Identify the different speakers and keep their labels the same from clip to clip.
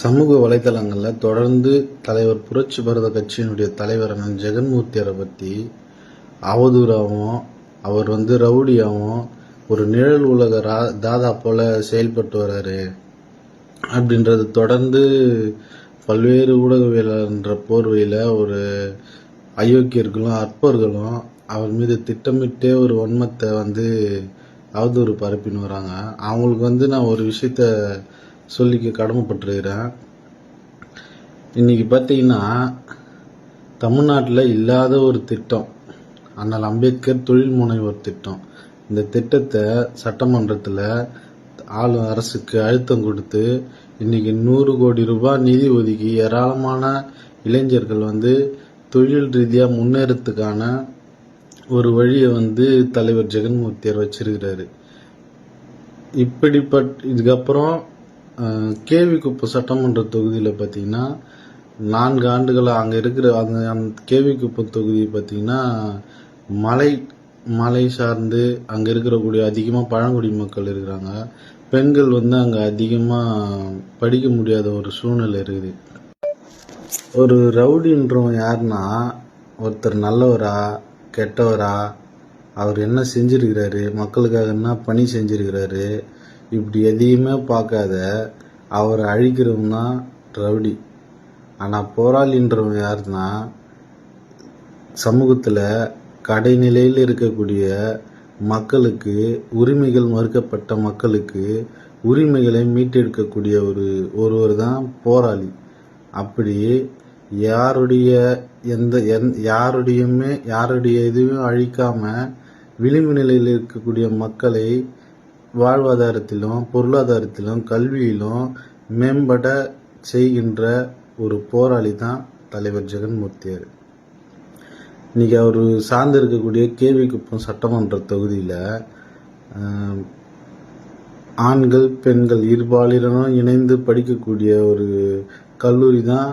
Speaker 1: சமூக வலைதளங்களில் தொடர்ந்து தலைவர் புரட்சி பாரத கட்சியினுடைய தலைவர் அண்ணன் ஜெகன்மூர்த்தியரை பற்றி அவதூறாகவும் அவர் வந்து ரவுடியாகவும் ஒரு நிழல் உலக ரா தாதா போல செயல்பட்டு வராரு. அப்படின்றது தொடர்ந்து பல்வேறு ஊடகவியலாளர்ன்ற போர்வையில் ஒரு அயோக்கியர்களும் அற்பர்களும் அவர் மீது திட்டமிட்டே ஒரு வன்மத்தை வந்து அவதூறு பரப்பின்னு வராங்க. அவங்களுக்கு வந்து நான் ஒரு விஷயத்த சொல்லிக்க கடமைப்பட்டிருக்கிறேன். இன்னைக்கு பார்த்தீங்கன்னா தமிழ்நாட்டில் இல்லாத ஒரு திட்டம் அண்ணல் அம்பேத்கர் தொழில் முனைவர் திட்டம். இந்த திட்டத்தை சட்டமன்றத்தில் ஆளு அரசுக்கு அழுத்தம் கொடுத்து இன்னைக்கு நூறு கோடி ரூபாய் நிதி ஒதுக்கி ஏராளமான இளைஞர்கள் வந்து தொழில் ரீதியாக முன்னேறத்துக்கான ஒரு வழியை வந்து தலைவர் ஜெகன்மூர்த்தியார் வச்சிருக்கிறாரு. இப்படிப்பட் இதுக்கப்புறம் கேவிக்குப்பம் சட்டமன்ற தொகுதியில் பார்த்தீங்கன்னா நான்கு ஆண்டுகளாக அங்கே இருக்கிற அந்த அந்த கேவிக்குப்பம் தொகுதி பார்த்தீங்கன்னா மலை மலை சார்ந்து அங்கே இருக்கிறக்கூடிய அதிகமாக பழங்குடி மக்கள் இருக்கிறாங்க. பெண்கள் வந்து அங்கே அதிகமாக படிக்க முடியாத ஒரு சூழ்நிலை இருக்குது. ஒரு ரவுடின்றவன் யாருன்னா ஒருத்தர் நல்லவரா கெட்டவரா அவர் என்ன செஞ்சுருக்கிறாரு மக்களுக்காக என்ன பணி செஞ்சுருக்கிறாரு இப்படி எதையுமே பார்க்காத அவரை அழிக்கிறவன் தான் ரவுடி. ஆனால் போராளின்றவன் யாருன்னா சமூகத்தில் கடைநிலையில் இருக்கக்கூடிய மக்களுக்கு உரிமைகள் மறுக்கப்பட்ட மக்களுக்கு உரிமைகளை மீட்டெடுக்கக்கூடிய ஒரு ஒருவர் தான் போராளி. அப்படி யாருடைய எந்த எந் யாருடையுமே யாருடைய இதுவும் அழிக்காமல் விளிம்பு நிலையில் இருக்கக்கூடிய மக்களை வாழ்வாதாரத்திலும் பொருளாதாரத்திலும் கல்வியிலும் மேம்பட செய்கின்ற ஒரு போராளி தான் தலைவர் ஜெகன்மூர்த்தியார். இன்றைக்கி அவர் சார்ந்து இருக்கக்கூடிய கேவி குப்பம் சட்டமன்ற தொகுதியில் ஆண்கள் பெண்கள் இருபாலினரும் இணைந்து படிக்கக்கூடிய ஒரு கல்லூரி தான்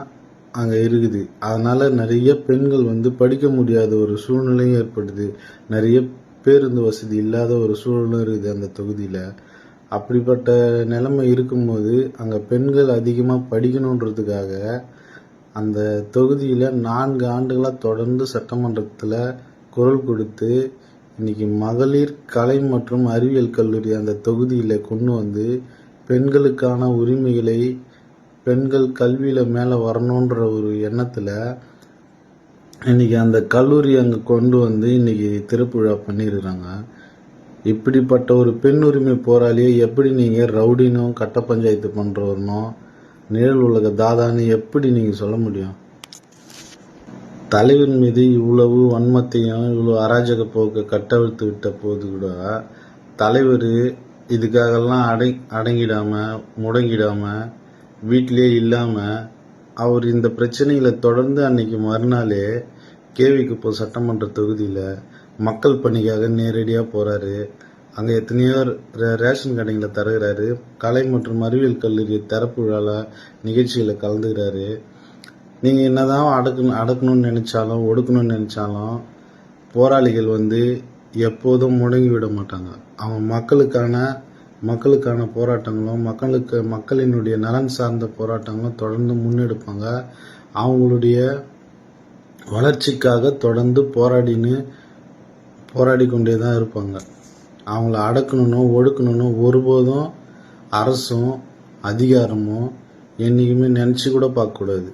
Speaker 1: அங்கே இருக்குது. அதனால் நிறைய பெண்கள் வந்து படிக்க முடியாத ஒரு சூழ்நிலையும் ஏற்படுது. நிறைய பேருந்து வசதி இல்லாத ஒரு சூழலும் இருக்குது அந்த தொகுதியில். அப்படிப்பட்ட நிலைமை இருக்கும்போது அங்கே பெண்கள் அதிகமாக படிக்கணுன்றதுக்காக அந்த தொகுதியில் நான்கு ஆண்டுகளாக தொடர்ந்து சட்டமன்றத்தில் குரல் கொடுத்து இன்றைக்கி மகளிர் கலை மற்றும் அறிவியல் கல்லூரி அந்த தொகுதியில் கொண்டு வந்து பெண்களுக்கான உரிமைகளை பெண்கள் கல்வியில் மேலே வரணுன்ற ஒரு எண்ணத்தில் இன்றைக்கி அந்த கல்லூரி அங்கே கொண்டு வந்து இன்னைக்கு திருப்புழா விழா பண்ணியிருக்கிறாங்க இப்படிப்பட்ட ஒரு பெண் உரிமை போராளியை எப்படி நீங்கள் ரவுடினும் கட்ட பஞ்சாயத்து பண்ணுறவரனும் நிழல் உலக தாதான்னு எப்படி நீங்கள் சொல்ல முடியும்? தலைவர் மீது இவ்வளவு வன்மத்தையும் இவ்வளோ அராஜக போக்கை கட்டவிழ்த்து விட்ட போது கூட தலைவர் இதுக்காகலாம் அடை அடங்கிடாமல் முடங்கிடாம வீட்டிலே இல்லாமல் அவர் இந்த பிரச்சனையில் தொடர்ந்து அன்னைக்கு மறுநாளே கேவிக்குப்பம் சட்டமன்ற தொகுதியில் மக்கள் பணிக்காக நேரடியாக போகிறாரு அங்கே எத்தனையோ ரே- ரேஷன் கடைகளை தருகிறாரு. கலை மற்றும் அறிவியல் கல்லூரி திறப்பு விழாவில் நிகழ்ச்சியில் கலந்துக்கிறாரு நீங்கள் என்னதான் அடக்கணும் அடக்கணும்னு நினச்சாலும் ஒடுக்கணும்னு நினச்சாலும் போராளிகள் வந்து எப்போதும் முடங்கி விட மாட்டாங்க. அவங்க மக்களுக்கான மக்களுக்கான போராட்டங்களும் மக்களுக்கு மக்களினுடைய நலன் சார்ந்த போராட்டங்களும் தொடர்ந்து முன்னெடுப்பாங்க. அவங்களுடைய வளர்ச்சிக்காக தொடர்ந்து போராடின்னு போராடி கொண்டே தான் இருப்பாங்க. அவங்கள அடக்கணும்னோ ஒடுக்கணும்னோ ஒருபோதும் அரசும் அதிகாரமும் என்றைக்குமே நினச்சி கூட பார்க்கக்கூடாது.